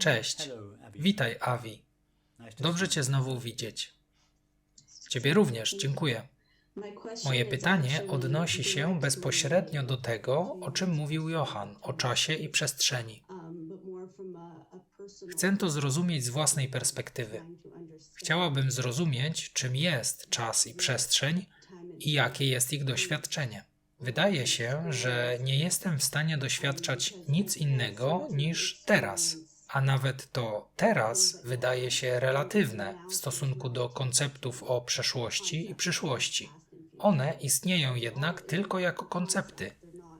Cześć. Witaj, Avi. Dobrze Cię znowu widzieć. Ciebie również, dziękuję. Moje pytanie odnosi się bezpośrednio do tego, o czym mówił Johan, o czasie i przestrzeni. Chcę to zrozumieć z własnej perspektywy. Chciałabym zrozumieć, czym jest czas i przestrzeń i jakie jest ich doświadczenie. Wydaje się, że nie jestem w stanie doświadczać nic innego niż teraz, a nawet to teraz wydaje się relatywne w stosunku do konceptów o przeszłości i przyszłości. One istnieją jednak tylko jako koncepty,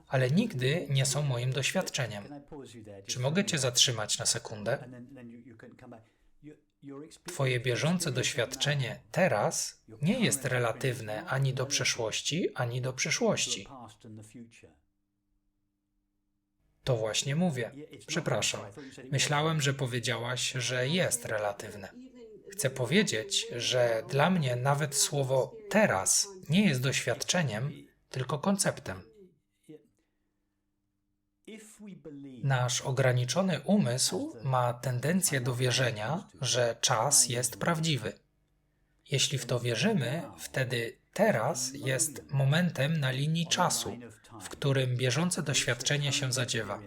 ale nigdy nie są moim doświadczeniem. Czy mogę Cię zatrzymać na sekundę? Twoje bieżące doświadczenie teraz nie jest relatywne ani do przeszłości, ani do przyszłości. To właśnie mówię. Przepraszam. Myślałem, że powiedziałaś, że jest relatywne. Chcę powiedzieć, że dla mnie nawet słowo teraz nie jest doświadczeniem, tylko konceptem. Nasz ograniczony umysł ma tendencję do wierzenia, że czas jest prawdziwy. Jeśli w to wierzymy, wtedy teraz jest momentem na linii czasu, w którym bieżące doświadczenie się zadziewa.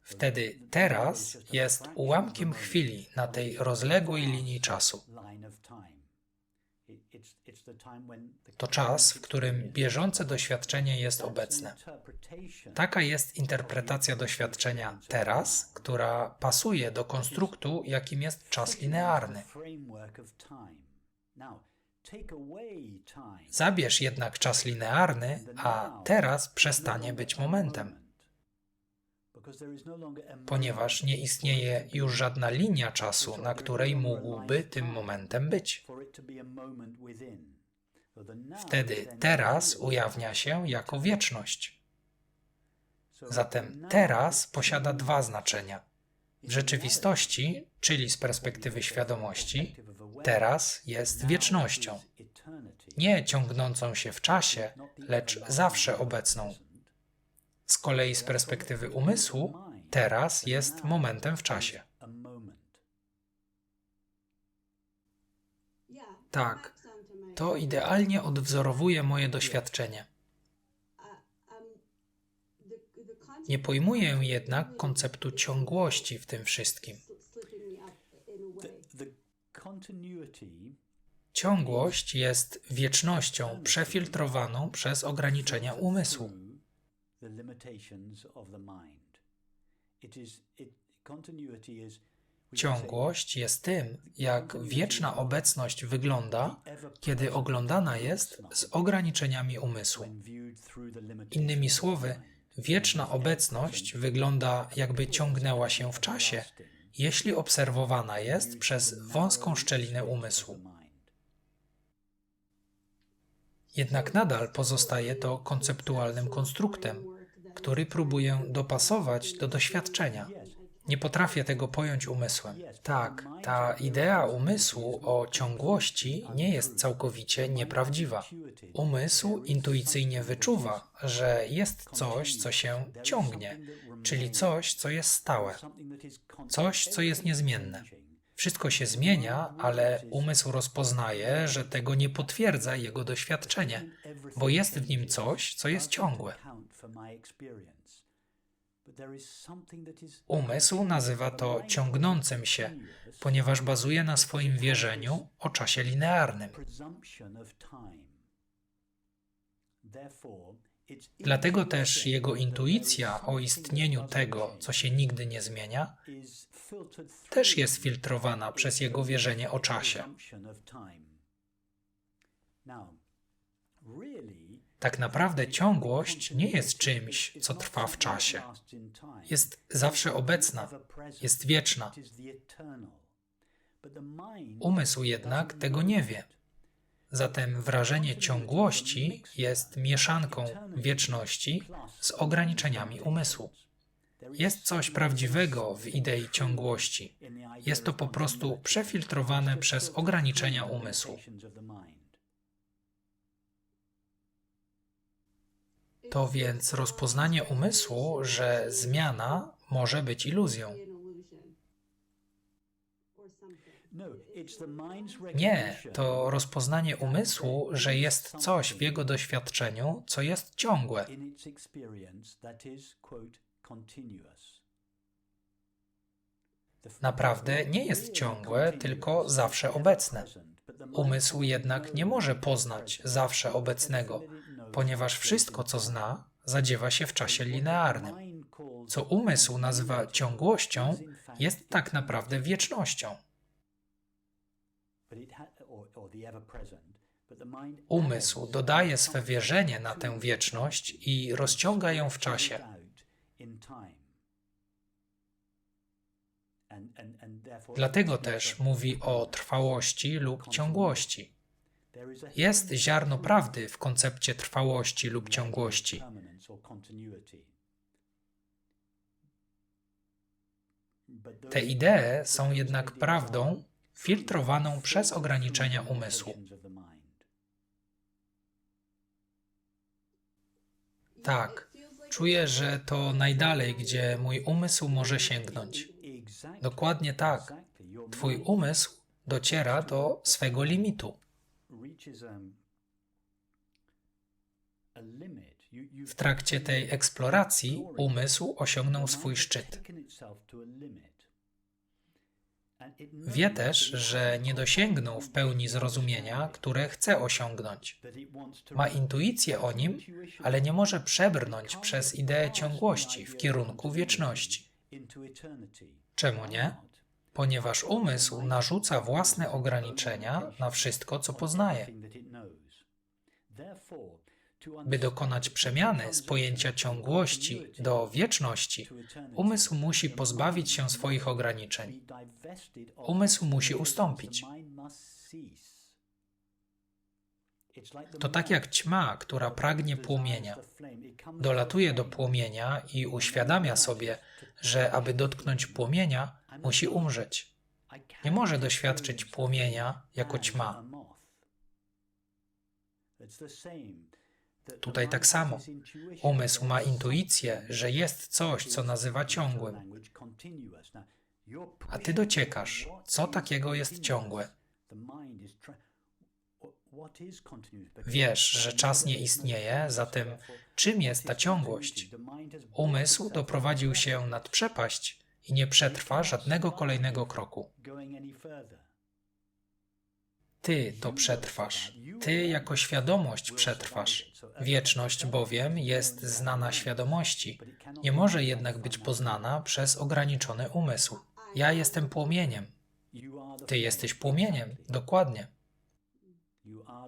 Wtedy teraz jest ułamkiem chwili na tej rozległej linii czasu. To czas, w którym bieżące doświadczenie jest obecne. Taka jest interpretacja doświadczenia teraz, która pasuje do konstruktu, jakim jest czas linearny. Zabierz jednak czas linearny, a teraz przestanie być momentem. Ponieważ nie istnieje już żadna linia czasu, na której mógłby tym momentem być. Wtedy teraz ujawnia się jako wieczność. Zatem teraz posiada dwa znaczenia. W rzeczywistości, czyli z perspektywy świadomości, teraz jest wiecznością. Nie ciągnącą się w czasie, lecz zawsze obecną. Z kolei z perspektywy umysłu, teraz jest momentem w czasie. Tak, to idealnie odwzorowuje moje doświadczenie. Nie pojmuję jednak konceptu ciągłości w tym wszystkim. Ciągłość jest wiecznością przefiltrowaną przez ograniczenia umysłu. Ciągłość jest tym, jak wieczna obecność wygląda, kiedy oglądana jest z ograniczeniami umysłu. Innymi słowy, wieczna obecność wygląda jakby ciągnęła się w czasie, jeśli obserwowana jest przez wąską szczelinę umysłu. Jednak nadal pozostaje to konceptualnym konstruktem, który próbuję dopasować do doświadczenia. Nie potrafię tego pojąć umysłem. Tak, ta idea umysłu o ciągłości nie jest całkowicie nieprawdziwa. Umysł intuicyjnie wyczuwa, że jest coś, co się ciągnie, czyli coś, co jest stałe, coś, co jest niezmienne. Wszystko się zmienia, ale umysł rozpoznaje, że tego nie potwierdza jego doświadczenie, bo jest w nim coś, co jest ciągłe. Umysł nazywa to ciągnącym się, ponieważ bazuje na swoim wierzeniu o czasie linearnym. Dlatego też jego intuicja o istnieniu tego, co się nigdy nie zmienia, też jest filtrowana przez jego wierzenie o czasie. Tak naprawdę ciągłość nie jest czymś, co trwa w czasie. Jest zawsze obecna, jest wieczna. Umysł jednak tego nie wie. Zatem wrażenie ciągłości jest mieszanką wieczności z ograniczeniami umysłu. Jest coś prawdziwego w idei ciągłości. Jest to po prostu przefiltrowane przez ograniczenia umysłu. To więc rozpoznanie umysłu, że zmiana może być iluzją. Nie, to rozpoznanie umysłu, że jest coś w jego doświadczeniu, co jest ciągłe. Naprawdę nie jest ciągłe, tylko zawsze obecne. Umysł jednak nie może poznać zawsze obecnego, ponieważ wszystko, co zna, zadziewa się w czasie linearnym. Co umysł nazywa ciągłością, jest tak naprawdę wiecznością. Umysł dodaje swe wierzenie na tę wieczność i rozciąga ją w czasie. Dlatego też mówi o trwałości lub ciągłości. Jest ziarno prawdy w koncepcie trwałości lub ciągłości. Te idee są jednak prawdą filtrowaną przez ograniczenia umysłu. Tak, czuję, że to najdalej, gdzie mój umysł może sięgnąć. Dokładnie tak. Twój umysł dociera do swego limitu. W trakcie tej eksploracji umysł osiągnął swój szczyt. Wie też, że nie dosięgnął w pełni zrozumienia, które chce osiągnąć. Ma intuicję o nim, ale nie może przebrnąć przez ideę ciągłości w kierunku wieczności. Czemu nie? Ponieważ umysł narzuca własne ograniczenia na wszystko, co poznaje. By dokonać przemiany z pojęcia ciągłości do wieczności, umysł musi pozbawić się swoich ograniczeń. Umysł musi ustąpić. To tak jak ćma, która pragnie płomienia. Dolatuje do płomienia i uświadamia sobie, że aby dotknąć płomienia, musi umrzeć. Nie może doświadczyć płomienia jako ćma. Tutaj tak samo. Umysł ma intuicję, że jest coś, co nazywa ciągłym. A ty dociekasz, co takiego jest ciągłe. Wiesz, że czas nie istnieje, zatem czym jest ta ciągłość? Umysł doprowadził się nad przepaść i nie przetrwa żadnego kolejnego kroku. Ty to przetrwasz. Ty jako świadomość przetrwasz. Wieczność bowiem jest znana świadomości, nie może jednak być poznana przez ograniczony umysł. Ja jestem płomieniem. Ty jesteś płomieniem, dokładnie.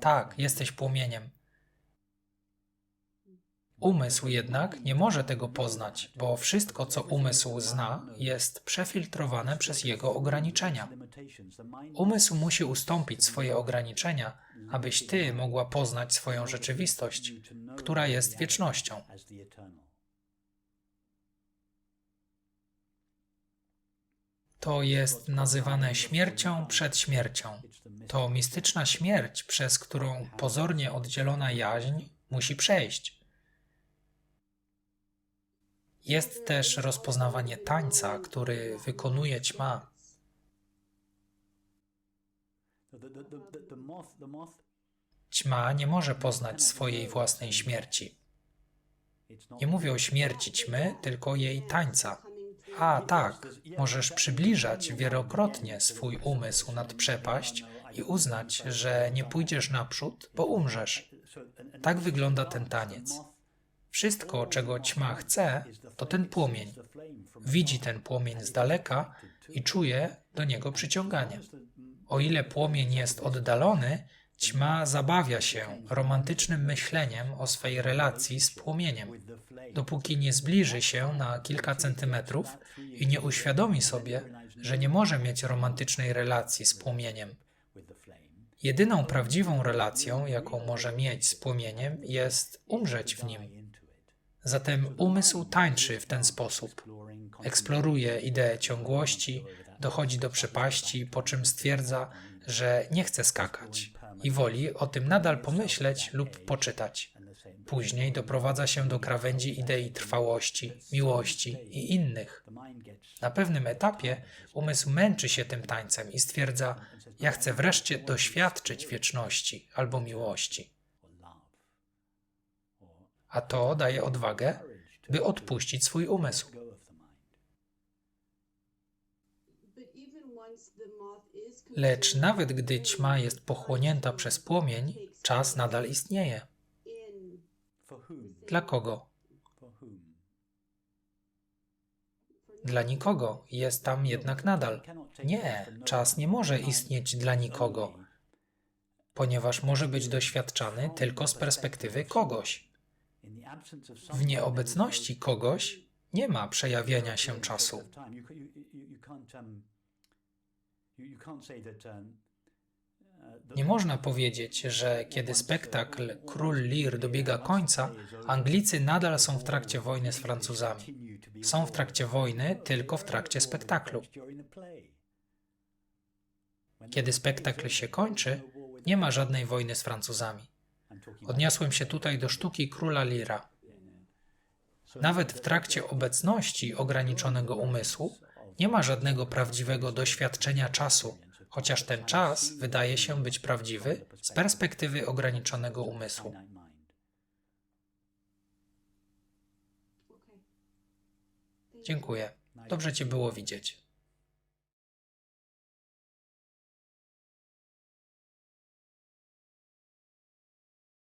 Tak, jesteś płomieniem. Umysł jednak nie może tego poznać, bo wszystko, co umysł zna, jest przefiltrowane przez jego ograniczenia. Umysł musi ustąpić swoje ograniczenia, abyś ty mogła poznać swoją rzeczywistość, która jest wiecznością. To jest nazywane śmiercią przed śmiercią. To mistyczna śmierć, przez którą pozornie oddzielona jaźń musi przejść. Jest też rozpoznawanie tańca, który wykonuje ćma. Ćma nie może poznać swojej własnej śmierci. Nie mówię o śmierci ćmy, tylko jej tańca. A tak, możesz przybliżać wielokrotnie swój umysł nad przepaść i uznać, że nie pójdziesz naprzód, bo umrzesz. Tak wygląda ten taniec. Wszystko, czego ćma chce, to ten płomień. Widzi ten płomień z daleka i czuje do niego przyciąganie. O ile płomień jest oddalony, ćma zabawia się romantycznym myśleniem o swej relacji z płomieniem, dopóki nie zbliży się na kilka centymetrów i nie uświadomi sobie, że nie może mieć romantycznej relacji z płomieniem. Jedyną prawdziwą relacją, jaką może mieć z płomieniem, jest umrzeć w nim. Zatem umysł tańczy w ten sposób. Eksploruje ideę ciągłości, dochodzi do przepaści, po czym stwierdza, że nie chce skakać i woli o tym nadal pomyśleć lub poczytać. Później doprowadza się do krawędzi idei trwałości, miłości i innych. Na pewnym etapie umysł męczy się tym tańcem i stwierdza: Ja chcę wreszcie doświadczyć wieczności albo miłości. A to daje odwagę, by odpuścić swój umysł. Lecz nawet gdy ćma jest pochłonięta przez płomień, czas nadal istnieje. Dla kogo? Dla nikogo jest tam jednak nadal. Nie, czas nie może istnieć dla nikogo, ponieważ może być doświadczany tylko z perspektywy kogoś. W nieobecności kogoś nie ma przejawienia się czasu. um, um, uh, Nie można powiedzieć, że kiedy spektakl Król Lear dobiega końca, Anglicy nadal są w trakcie wojny z Francuzami. Są w trakcie wojny tylko w trakcie spektaklu. Kiedy spektakl się kończy, nie ma żadnej wojny z Francuzami. Odniosłem się tutaj do sztuki Króla Leara. Nawet w trakcie obecności ograniczonego umysłu nie ma żadnego prawdziwego doświadczenia czasu, chociaż ten czas wydaje się być prawdziwy z perspektywy ograniczonego umysłu. Dziękuję. Dobrze Cię było widzieć.